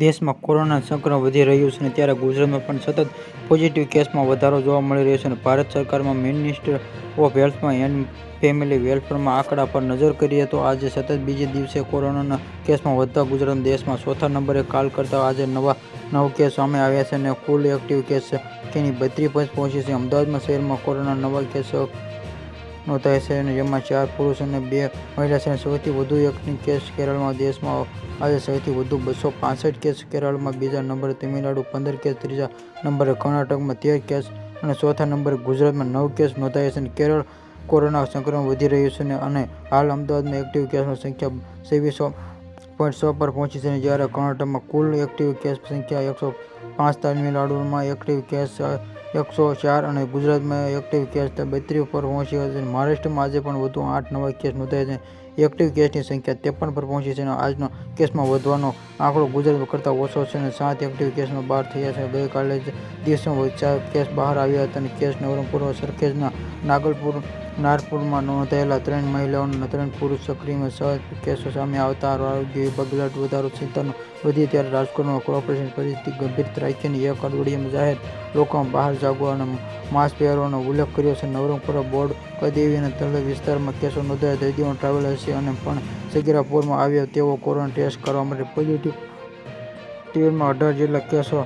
દેશમાં કોરોના સંક્રમણ વધી રહ્યું છે અને ત્યારે ગુજરાતમાં પણ સતત પોઝિટિવ કેસમાં વધારો જોવા મળી રહ્યો છે અને ભારત સરકારમાં મિનિસ્ટર ઓફ હેલ્થમાં એન્ડ ફેમિલી વેલફેરમાં આંકડા પર નજર કરીએ તો આજે સતત બીજે દિવસે કોરોનાના કેસમાં વધતા ગુજરાત દેશમાં ચોથા નંબરે કાલ કરતાં આજે નવા, નવ કેસ સામે આવ્યા છે અને કુલ એક્ટિવ કેસ તેની બત્રી પર પહોંચી છે. અમદાવાદમાં શહેરમાં કોરોના નવા કેસ નોંધાયા છે અને જેમાં ચાર પુરુષ અને બે મહિલા છે. સૌથી વધુ એક્ટિવ કેસ કેરળમાં દેશમાં આજે સૌથી વધુ બસો પાંસઠ કેસ કેરળમાં, બીજા નંબરે તમિલનાડુ પંદર કેસ, ત્રીજા નંબરે કર્ણાટકમાં તેર કેસ અને ચોથા નંબરે ગુજરાતમાં નવ કેસ નોંધાયા છે. અને કેરળ કોરોના સંક્રમણ વધી રહ્યું છે અને હાલ અમદાવાદમાં એક્ટિવ કેસની સંખ્યા સેવીસો પોઈન્ટ સો પર પહોંચી છે. જ્યારે કર્ણાટકમાં કુલ એક્ટિવ કેસ સંખ્યા એકસો પાંચ, તમિલનાડુમાં એક્ટિવ કેસ એકસો ચાર અને ગુજરાતમાં એક્ટિવ કેસ બત્રીસ પર પહોંચી છે. મહારાષ્ટ્રમાં આજે પણ વધુ આઠ નવા કેસ નોંધાયા છે. એક્ટિવ કેસની સંખ્યા ત્રેપન પર પહોંચી છે અને આજનો કેસમાં વધવાનો આંકડો ગુજરાત કરતાં ઓછો છે અને સાત એક્ટિવ કેસમાં બહાર થયા છે. ગઈકાલે જ દિવસમાં ચાર કેસ બહાર આવ્યા હતા અને કેસ નવરંગપુર સરખેજના નાગલપુર, નારપુરમાં નોંધાયેલા ત્રણ મહિલાઓ અને ત્રણ પુરુષ સક્રિયમાં છ કેસો સામે આવતા આરોગ્ય વિભાગ બ્લડ વધારો ચિંતાનો વધી ત્યારે રાજકોટમાં કોર્પોરેશન પરિસ્થિતિ ગંભીર રાખીને એક અઠવાડિયામાં જાહેર લોકોમાં બહાર જાગવા અને માસ્ક પહેરવાનો ઉલ્લેખ કર્યો છે. નવરંગપુરા બોર્ડ કદેવી અને તળેજ વિસ્તારમાં કેસો નોંધાયા દર્દીઓ ટ્રાવેલ હશે અને પણ સગીરાપુરમાં આવ્યા તેઓ કોરોના ટેસ્ટ કરવા માટે પોઝિટિવ ટીમમાં અઢાર જેટલા કેસો